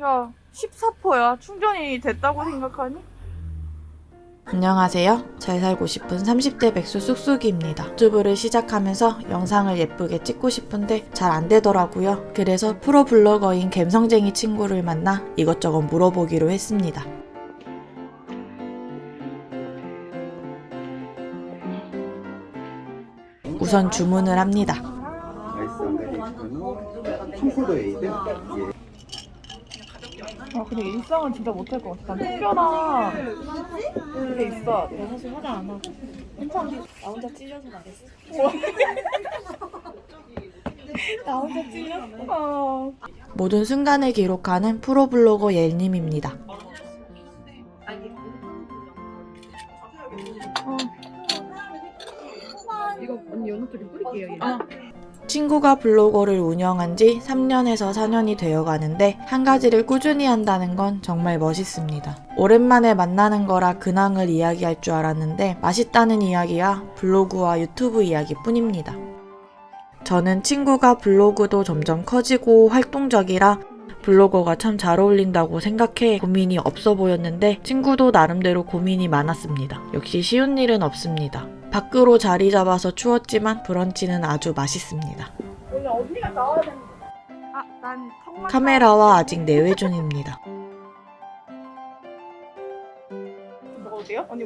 야, 14%야. 충전이 됐다고 생각하니? 안녕하세요. 잘 살고 싶은 30대 백수 쑥쑥이입니다. 유튜브를 시작하면서 영상을 예쁘게 찍고 싶은데 잘 안 되더라고요. 그래서 프로 블로거인 갬성쟁이 친구를 만나 이것저것 물어보기로 했습니다. 우선 주문을 합니다. 아, 근데 일상은 진짜 못할 것 같아. 난 특별한 게 있어야 돼. 사실 화장 안 하고 나 혼자 찔려서 말했어 나 혼자 찔렸어 아, 모든 순간을 기록하는 프로 블로거 옐님입니다. 이거 언니 연어토리 뿌릴게요 얘. 아. 친구가 블로거를 운영한 지 3년에서 4년이 되어 가는데 한 가지를 꾸준히 한다는 건 정말 멋있습니다. 오랜만에 만나는 거라 근황을 이야기할 줄 알았는데 맛있다는 이야기와 블로그와 유튜브 이야기 뿐입니다. 저는 친구가 블로그도 점점 커지고 활동적이라 블로거가 참 잘 어울린다고 생각해 고민이 없어 보였는데 친구도 나름대로 고민이 많았습니다. 역시 쉬운 일은 없습니다. 밖으로 자리 잡아서 추웠지만 브런치는 아주 맛있습니다. 아. 카메라와 아직 내외 중입니다.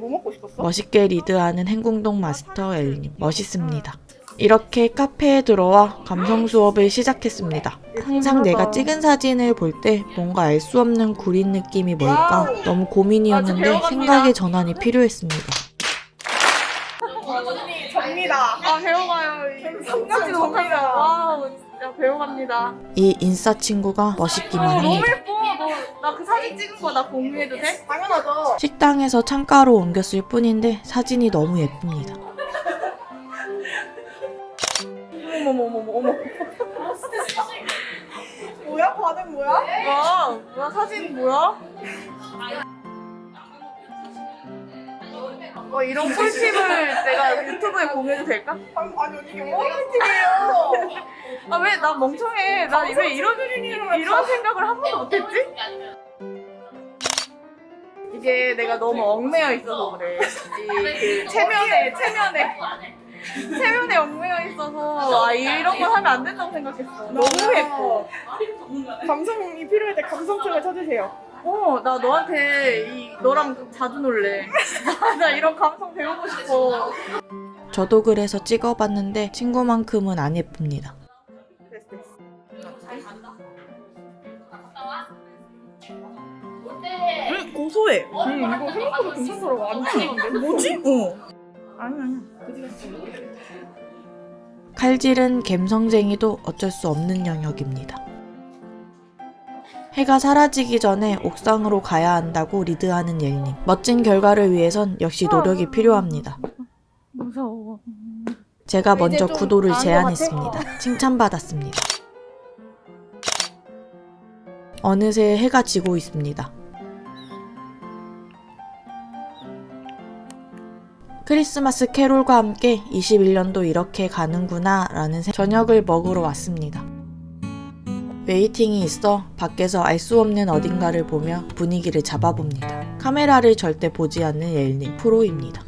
뭐 먹고 싶었어? 멋있게 리드하는 행궁동 마스터 엘님 멋있습니다. 이렇게 카페에 들어와 감성 수업을 시작했습니다. 항상 내가 찍은 사진을 볼 때 뭔가 알 수 없는 구린 느낌이 뭘까 너무 고민이었는데 생각의 전환이 필요했습니다. 언니 접니다. 아 배워가요. 접니다. 와우 진짜 배워갑니다. 이 인싸 친구가 멋있기만. 예뻐. 너나그 사진 찍은 거 나 공유해도 돼? 당연하죠. 식당에서 창가로 옮겼을 뿐인데 사진이 너무 예쁩니다. 어머머머머 어머. 뭐야 반응 뭐야? 뭐야? 뭐야 사진 뭐야? 어 이런 꿀팁을 내가 유튜브에 공유해도 될까? 아니 아니 이게 뭐 꿀팁이에요? 아 왜 나 멍청해? 나 왜 이런 이런 생각을 한 번도 못했지? 이게 내가 너무 얽매여 있어서 그래. 이 그 체면에 체면에 체면에 얽매여 있어서 아 이런 거 하면 안 된다고 생각했어. 너무 예뻐. 감성이 필요할 때 감성책을 찾으세요. 어, 나 너한테 이 너랑 자주 놀래. 나 이런 감성 배우고 싶어. 저도 그래서 찍어봤는데 친구만큼은 안 예쁩니다. 응, 고소해. 음, 이거 생각보다 괜찮더라고. 안 튀는데? 뭐지? 어. 아니 아니. 칼질은 갬성쟁이도 어쩔 수 없는 영역입니다. 해가 사라지기 전에 옥상으로 가야 한다고 리드하는 옐님. 멋진 결과를 위해선 역시 노력이 필요합니다. 무서워. 제가 먼저 좀 구도를 제안했습니다. 칭찬받았습니다. 어느새 해가 지고 있습니다. 크리스마스 캐롤과 함께 21년도 이렇게 가는구나 라는 생- 저녁을 먹으러 왔습니다. 웨이팅이 있어 밖에서 알 수 없는 어딘가를 보며 분위기를 잡아봅니다. 카메라를 절대 보지 않는 옐님 프로입니다.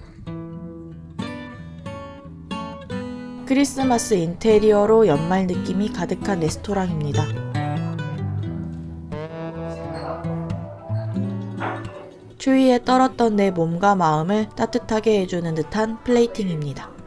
크리스마스 인테리어로 연말 느낌이 가득한 레스토랑입니다. 추위에 떨었던 내 몸과 마음을 따뜻하게 해주는 듯한 플레이팅입니다.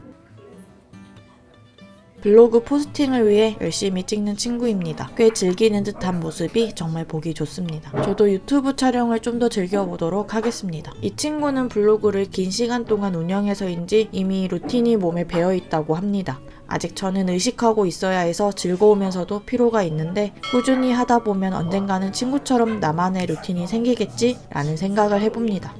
블로그 포스팅을 위해 열심히 찍는 친구입니다. 꽤 즐기는 듯한 모습이 정말 보기 좋습니다. 저도 유튜브 촬영을 좀 더 즐겨보도록 하겠습니다. 이 친구는 블로그를 긴 시간 동안 운영해서인지 이미 루틴이 몸에 배어 있다고 합니다. 아직 저는 의식하고 있어야 해서 즐거우면서도 피로가 있는데 꾸준히 하다 보면 언젠가는 친구처럼 나만의 루틴이 생기겠지? 라는 생각을 해봅니다.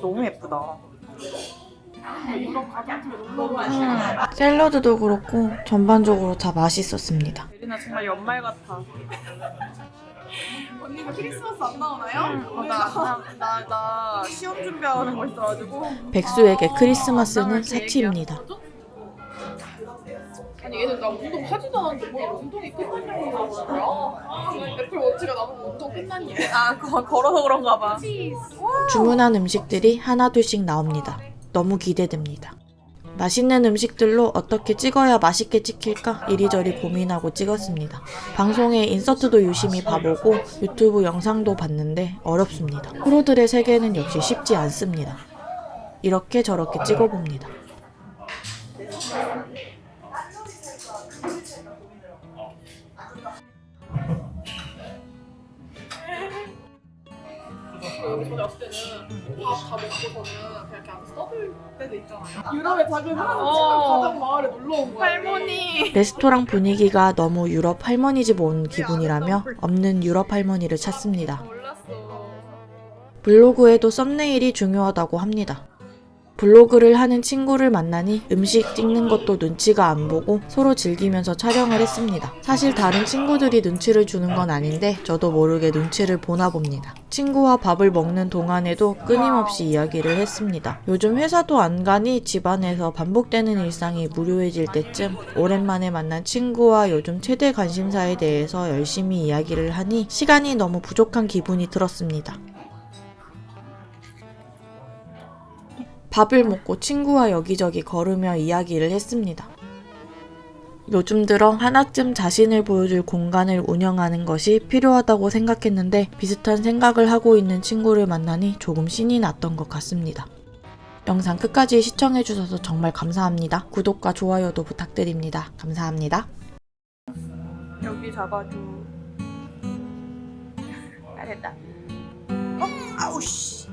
너무 예쁘다. 샐러드도 그렇고 전반적으로 다 맛있었습니다. 예린아 정말 연말 같아. 언니가 크리스마스 안 나오나요? 나, 나, 나 시험 준비하는 거 있어가지고. 백수에게 크리스마스는 사치입니다. 아니 얘는 나 운동 하지도 않았는데 뭘 운동이 끝났냐고 물어보는 거야? 애플워치가 나보고 운동 끝났니? 아, 거, 걸어서 그런가 봐. 주문한 음식들이 하나둘씩 나옵니다. 너무 기대됩니다. 맛있는 음식들로 어떻게 찍어야 맛있게 찍힐까 이리저리 고민하고 찍었습니다. 방송에 인서트도 유심히 봐보고 유튜브 영상도 봤는데 어렵습니다. 프로들의 세계는 역시 쉽지 않습니다. 이렇게 저렇게 찍어봅니다. 전에 왔을 때는 밥다 먹고서는 그냥 이렇게 앉아서 떠들 때도 있잖아요. 유럽의 작은 한 어. 가정 마을에 놀러 온 거야. 할머니. 레스토랑 분위기가 너무 유럽 할머니 집 온 기분이라며 없는 유럽 할머니를 찾습니다. 몰랐어. 블로그에도 썸네일이 중요하다고 합니다. 블로그를 하는 친구를 만나니 음식 찍는 것도 눈치가 안 보고 서로 즐기면서 촬영을 했습니다. 사실 다른 친구들이 눈치를 주는 건 아닌데 저도 모르게 눈치를 보나 봅니다. 친구와 밥을 먹는 동안에도 끊임없이 이야기를 했습니다. 요즘 회사도 안 가니 집안에서 반복되는 일상이 무료해질 때쯤 오랜만에 만난 친구와 요즘 최대 관심사에 대해서 열심히 이야기를 하니 시간이 너무 부족한 기분이 들었습니다. 밥을 먹고 친구와 여기저기 걸으며 이야기를 했습니다. 요즘 들어 하나쯤 자신을 보여줄 공간을 운영하는 것이 필요하다고 생각했는데 비슷한 생각을 하고 있는 친구를 만나니 조금 신이 났던 것 같습니다. 영상 끝까지 시청해주셔서 정말 감사합니다. 구독과 좋아요도 부탁드립니다. 감사합니다. 여기 잡아줘. 잘했다. 어? 아우씨.